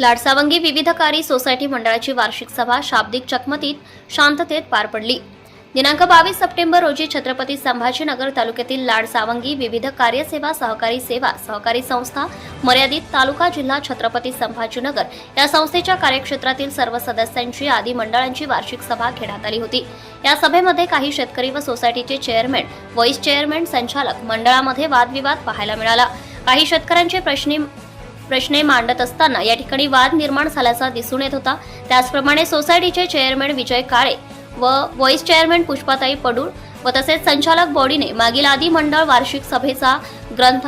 Ladsawangi विविधकारी society मंडळाची वार्षिक सभा शाब्दिक चकमतीत शांततेत पार पडली. दिनांक बावीस सप्टेंबर रोजी छत्रपती संभाजीनगर तालुक्यातील लाडसावंगी विविध कार्यसेवा सहकारी सेवा सहकारी संस्था मर्यादित तालुका जिल्हा छत्रपती संभाजीनगर या संस्थेच्या कार्यक्षेत्रातील सर्व सदस्यांची आदी मंडळांची वार्षिक सभा घेण्यात आली होती. या सभेमध्ये काही शेतकरी व सोसायटीचे चेअरमॅन व्हाईस चेअरमॅन संचालक मंडळामध्ये वादविवाद पाहायला मिळाला. काही शेतकऱ्यांचे प्रश्नी प्रश्ने मांडत असताना या ठिकाणी वाद निर्माण झाल्याचा दिसून येत होता. त्याचप्रमाणे सोसायटीचे चेअरमॅन विजय काळे व व्हाईस चेअरमॅन पुष्पाताई पडूळ व तसेच संचालक बॉडीने मागील आदी मंडळ वार्षिक सभेचा ग्रंथ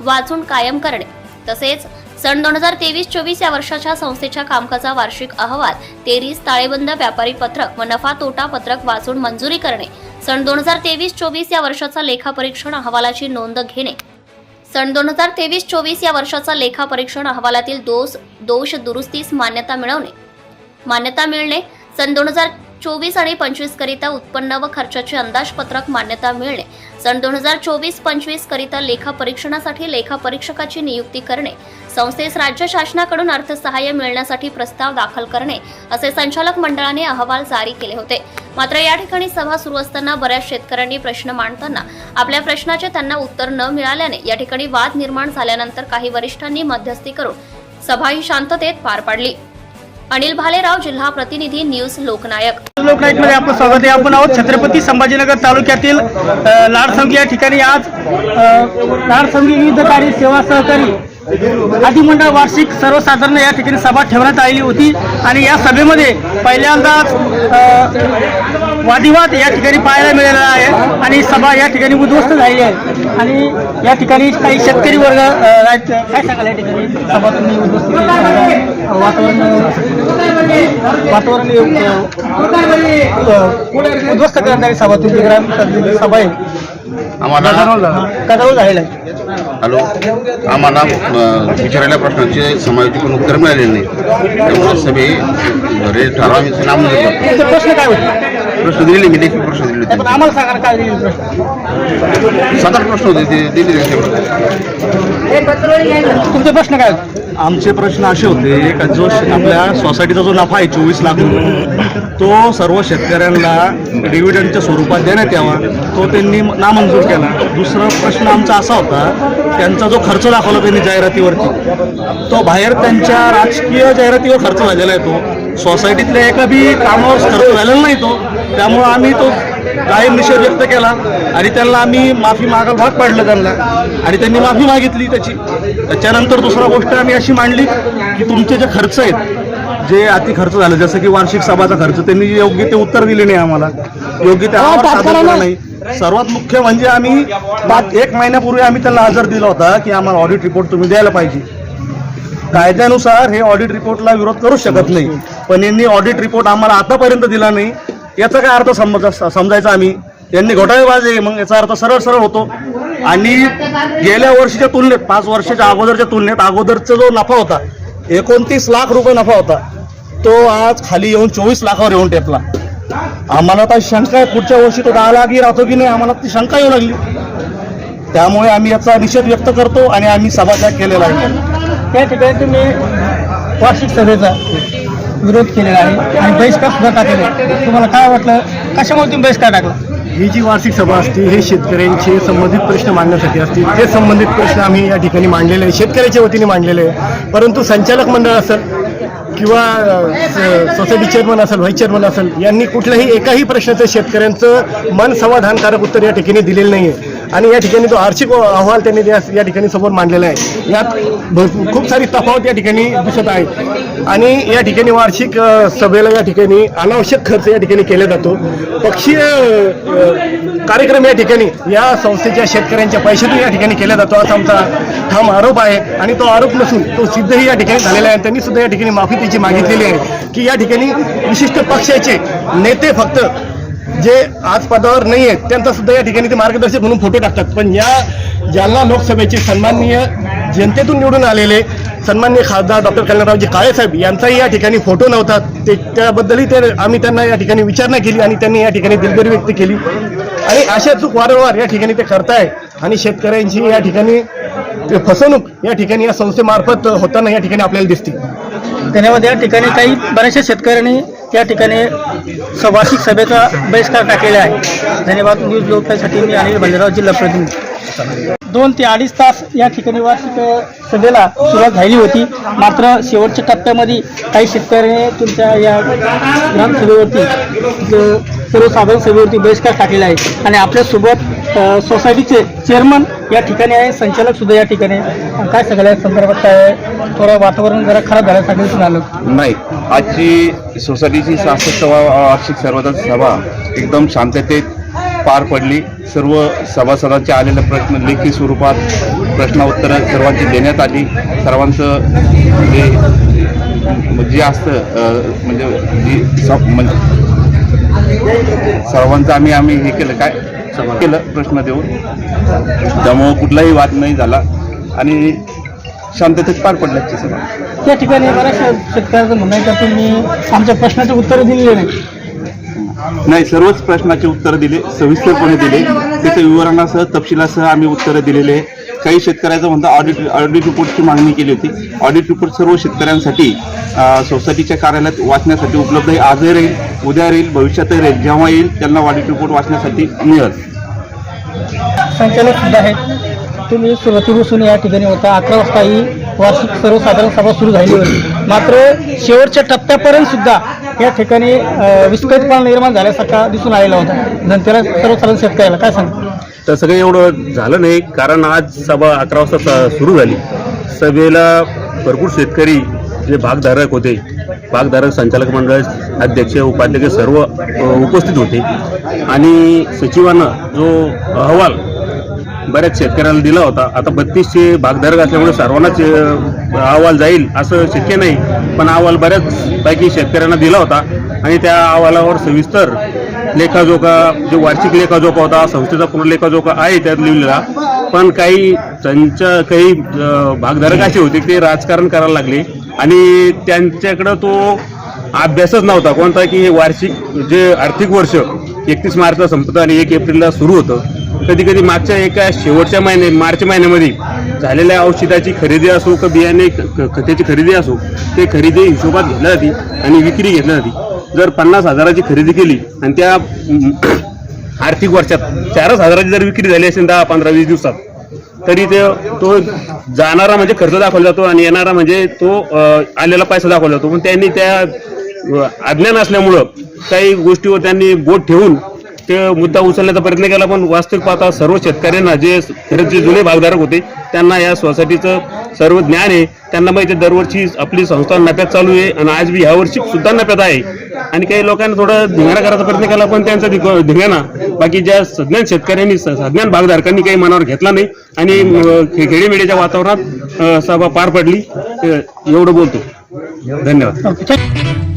वाचून कायम करणे. तसेच सन दोन हजार तेवीस चोवीस या वर्षाच्या संस्थेच्या कामकाजा वार्षिक अहवाल तेरीस ताळेबंद व्यापारी पत्रक व नफा तोटा पत्रक वाचून मंजुरी करणे. सन दोन हजार तेवीस चोवीस या वर्षाचा लेखापरीक्षण अहवालाची नोंद घेणे. सन दोन हजार तेवीस चोवीस या वर्षाचा लेखापरीक्षण अहवालातील दोष दोष दुरुस्तीस मान्यता मिळवणे. मान्यता मिळणे सन दोन हजार चोवीस आणि पंचवीस करिता उत्पन्न व खर्चाचे अंदाजपत्रक मान्यता मिळणे सन दोन हजार चोवीस पंचवीस करिता लेखा परीक्षणासाठी नियुक्ती करणे संस्थेस राज्य शासनाकडून अर्थसहाय्य मिळण्यासाठी प्रस्ताव दाखल करणे असे संचालक मंडळाने अहवाल जारी केले होते. मात्र या ठिकाणी सभा सुरू असताना बऱ्याच शेतकऱ्यांनी प्रश्न मांडताना आपल्या प्रश्नाचे त्यांना उत्तर न मिळाल्याने या ठिकाणी वाद निर्माण झाल्यानंतर काही वरिष्ठांनी मध्यस्थी करून सभा ही शांततेत पार पाडली. अनिल भालेराव जिल्हा प्रतिनिधी न्यूज लोकनायक. लोकनायकमध्ये आपलं स्वागत आहे. आपण आहोत छत्रपती संभाजीनगर तालुक्यातील लाडसंगी या ठिकाणी आज लाडसंगी विविध कार्य सेवा सहकारी अधिमंडळ वार्षिक सर्वसाधारण या ठिकाणी सभा ठेवण्यात आलेली होती आणि या सभेमध्ये पहिल्यांदाच वादिवाद या ठिकाणी पाहायला मिळालेला आहे आणि सभा या ठिकाणी उद्ध्वस्त झालेली आहे आणि या ठिकाणी काही शेतकरी वर्ग. काय सांगाल या ठिकाणी सभा तुम्ही उद्ध्वस्त? वातावरण वातावरण उद्ध्वस्त करणारी सभा तुमची ग्राम सभा आहे आम्हाला कदावर झालेला आहे हॅलो? आम्हाला अ, विचारलेल्या प्रश्नांचे समायोजित उत्तर मिळालेले नाही. त्यामुळे सभे रे ठराविक नामंजूर करतो. तुमचे प्रश्न काय होते प्रश्न लेखी दिले होते आम्हाला सांगा ना काय दिले प्रश्न सात आठ प्रश्न होते ते दिलेले होते तुमचे प्रश्न काय? आमचे प्रश्न असे होते का जो आपल्या सोसायटीचा जो नफा आहे चोवीस लाख रुपये तो सर्व शेतकऱ्यांना डिव्हिडंडच्या स्वरूपात देण्यात यावा. तो त्यांनी नामंजूर केला. दुसरा प्रश्न आमचा असा होता त्यांचा जो खर्च दाखवला त्यांनी जाहिरातीवरती तो बाहेर त्यांच्या राजकीय जाहिरातीवर खर्च झालेला आहे तो. सोसायटीतल्या एका बी कामावर खर्च झालेला नाही तो. त्यामुळं आम्ही तो कायम निषेध व्यक्त केला आणि त्यांना आम्ही माफी मागायला भाग पाडलं त्यांना. आणि त्यांनी माफी मागितली त्याची. त्याच्यानंतर दुसरा गोष्ट आम्ही अशी मांडली की तुमचे जे खर्च आहेत जे अति खर्च झाले जसं की वार्षिक सभाचा खर्च त्यांनी योग्य ते उत्तर दिले नाही आम्हाला. योग्य ते नाही. सर्वात मुख्य म्हणजे आम्ही एक महिन्यापूर्वी आम्ही त्यांना हजर दिला होता की आम्हाला ऑडिट रिपोर्ट तुम्ही द्यायला पाहिजे. कायद्यानुसार हे ऑडिट रिपोर्टला विरोध करू शकत नाही. पण यांनी ऑडिट रिपोर्ट आम्हाला आतापर्यंत दिला नाही. याचा काय अर्थ समज समजायचा आम्ही? त्यांनी घोटाळेबाज आहे मग याचा अर्थ सरळ सरळ होतो. आणि गेल्या वर्षीच्या तुलनेत पाच वर्षाच्या अगोदरच्या तुलनेत अगोदरचा जो नफा होता एकोणतीस लाख रुपये नफा होता तो आज खाली येऊन चोवीस लाखावर येऊन टेपला. आम्हाला आता शंका आहे पुढच्या वर्षी तो दहा लाखही राहतो की नाही आम्हाला ती शंका येऊ लागली. त्यामुळे आम्ही याचा निषेध व्यक्त करतो आणि आम्ही सभात्याग केलेला आहे. त्या ठिकाणी तुम्ही वार्षिक सभेचा विरोध केलेला आहे आणि बहिष्कार सुद्धा टाकलेला आहे तुम्हाला काय वाटलं? कशामुळे तुम्ही बहिष्कार टाकला? ही जी वार्षिक सभा असते हे शेतकऱ्यांचे संबंधित प्रश्न मांडण्यासाठी असतील ते संबंधित प्रश्न आम्ही या ठिकाणी मांडलेले आहे. शेतकऱ्याच्या वतीने मांडलेले आहे. परंतु संचालक मंडळ असेल किंवा स- सोसायटी चेअरमन असेल व्हाईस चेअरमन असेल यांनी कुठल्याही एकाही प्रश्नाचं शेतकऱ्यांचं मन समाधानकारक उत्तर या ठिकाणी दिलेलं नाही आहे आणि या ठिकाणी तो आर्थिक अहवाल त्यांनी या ठिकाणी समोर मांडलेला आहे यात भरपूर खूप सारी तफावत या ठिकाणी दिसत आहे आणि या ठिकाणी वार्षिक सभेला या ठिकाणी अनावश्यक खर्च या ठिकाणी केला जातो पक्षीय कार्यक्रम या ठिकाणी या संस्थेच्या शेतकऱ्यांच्या पैशातून या ठिकाणी केला जातो असा आमचा ठाम आरोप आहे आणि तो आरोप नसून तो सिद्धही या ठिकाणी झालेला आहे त्यांनी सुद्धा या ठिकाणी माफी त्याची मागितलेली आहे की या ठिकाणी विशिष्ट पक्षाचे नेते फक्त जे आज पदावर नाही आहेत त्यांचा सुद्धा या ठिकाणी ते मार्गदर्शक म्हणून फोटो टाकतात. पण या जालना लोकसभेचे सन्माननीय जनतेतून निवडून आलेले सन्माननीय खासदार डॉक्टर कल्याणरावजी काळेसाहेब यांचाही या ठिकाणी फोटो नव्हता. ते त्याबद्दलही ते आम्ही त्यांना या ठिकाणी विचारणा केली आणि त्यांनी या ठिकाणी दिलगिरी व्यक्त केली. आणि अशा चूक वारंवार या ठिकाणी ते करताय आणि शेतकऱ्यांची या ठिकाणी ते फसवणूक या ठिकाणी या संस्थेमार्फत होताना या ठिकाणी आपल्याला दिसते. धन्यवाद. या ठिकाणी काही बऱ्याचशा शेतकऱ्यांनी त्या ठिकाणी स- सभेचा बहिष्कार टाकलेला आहे. धन्यवाद. न्यूज लोकसाठी मी अनिल भंडेराव जिल्हा प्रतिनिधी. दोन ते अडीच तास या ठिकाणी वार्षिक सभेला सुरुवात झाली होती. मात्र शेवटच्या टप्प्यामध्ये काही शेतकऱ्यांनी तुमच्या या ग्रामसभेवरती सर्वसाधारण सभेवरती बहिष्कार टाकलेला आहे. आणि आपल्यासोबत सोसायटीचे चेअरमन या ठिकाणी आहे संचालक सुद्धा या ठिकाणी आहे. काय सगळ्या संदर्भात काय थोडं वातावरण जरा खराब झाल्यासारखं दिसून आलं नाही आजची सोसायटीची सहासष्ट वार्षिक सर्वदा सभा एकदम शांततेत पार पडली. सर्व सभासदांचे आलेले प्रश्न लेखी स्वरूपात प्रश्नोत्तरं सर्वांची देण्यात आली. सर्वांचं जे जे असतं म्हणजे जी म्हणजे सर्वांचं आम्ही आम्ही हे केलं. काय? केलं प्रश्न देऊन. त्यामुळं कुठलाही वाद नाही झाला. आणि शांततेत पार पडल्याची सभा. त्या ठिकाणी बऱ्याचशा शेतकऱ्याचं म्हणणं आहे का तुम्ही आमच्या प्रश्नाचे उत्तर दिलेले नाही? नाही सर्वच प्रश्नाचे उत्तर दिले सविस्तरपणे दिले. त्याच्या विवरणासह तपशिलासह आम्ही उत्तरं दिलेले. आहे. काही शेतकऱ्याचं म्हणतं ऑडिट ऑडिट रिपोर्टची मागणी केली होती. ऑडिट रिपोर्ट सर्व शेतकऱ्यांसाठी सोसायटीच्या कार्यालयात वाचण्यासाठी उपलब्ध आहे. आजही राहील उद्या राहील भविष्यातही राहील. जेव्हा येईल त्यांना ऑडिट रिपोर्ट वाचण्यासाठी मिळेल. संचालक सुद्धा आहेत. तुम्ही सुरुवातीपासून या ठिकाणी होता. अकरा वाजता ही वार्षिक सर्वसाधारण सभा सुरू झाली होती. मात्र शेवटच्या टप्प्यापर्यंत सुद्धा या ठिकाणी विस्कळीतपणा निर्माण झाल्यासारखा दिसून आलेला होता. जनतेला सर्वसाधारण शेतकऱ्याला. काय सांगतो? तसं काही एवढं झालं नाही. कारण आज सभा अकरा वाजता स- सुरू झाली. सभेला भरपूर शेतकरी जे भागधारक होते भागधारक संचालक मंडळ अध्यक्ष उपाध्यक्ष सर्व उपस्थित होते. आणि सचिवानं जो अहवाल बऱ्याच शेतकऱ्यांना दिला होता आता बत्तीसशे भागधारक असल्यामुळे सर्वांनाच अहवाल जाईल असं शक्य नाही. पण अहवाल बऱ्याचपैकी शेतकऱ्यांना दिला होता आणि त्या अहवालावर सविस्तर लेखाजोखा जे वार्षिक लेखाजोखा होता संस्थेचा पूर्ण लेखाजोखा आहे त्यात लिहिलेला. पण काही त्यांच्या काही भागधारक असे होते ते राजकारण करायला लागले. आणि त्यांच्याकडं तो अभ्यासच नव्हता. कोणता की हे वार्षिक जे आर्थिक वर्ष एकतीस मार्चला संपतं आणि एक एप्रिलला सुरू होतं. कधी कधी मागच्या एका शेवटच्या महिने मार्च महिन्यामध्ये झालेल्या औषधाची खरेदी असो का बियाणे ख- ख- खतेची खरेदी असो ते खरेदी हिशोबात घेतल्या जाते आणि विक्री घेतली जाते. जर पन्नास हजाराची खरेदी केली आणि त्या आर्थिक वर्षात चारच हजाराची जर विक्री झाली असेल दहा पंधरा वीस दिवसात तरी ते तो जाणारा म्हणजे खर्च दाखवला जातो आणि येणारा म्हणजे तो आलेला पैसा दाखवला जातो. पण त्यांनी त्या अज्ञान असल्यामुळं काही गोष्टीवर त्यांनी बोट ठेवून ते मुद्दा उचलण्याचा प्रयत्न केला पण वास्तविक पाहता सर्व शेतकऱ्यांना जे खरंच जे जुने भागधारक होते त्यांना या सोसायटीचं सर्व ज्ञान आहे. त्यांना माहिती दरवर्षी आपली संस्था नफ्यात चालू आहे आणि आज बी ह्या वर्षी सुद्धा नफ्यात आहे. आणि काही लोकांनी थोडं धिंगाणा करायचा प्रयत्न केला पण त्यांचा धिंगाणा. बाकी ज्या सज्ञान शेतकऱ्यांनी सज्ञान भागधारकांनी काही मनावर घेतला नाही आणि अं, वातावरणात सभा पार पडली. एवढं बोलतो. धन्यवाद.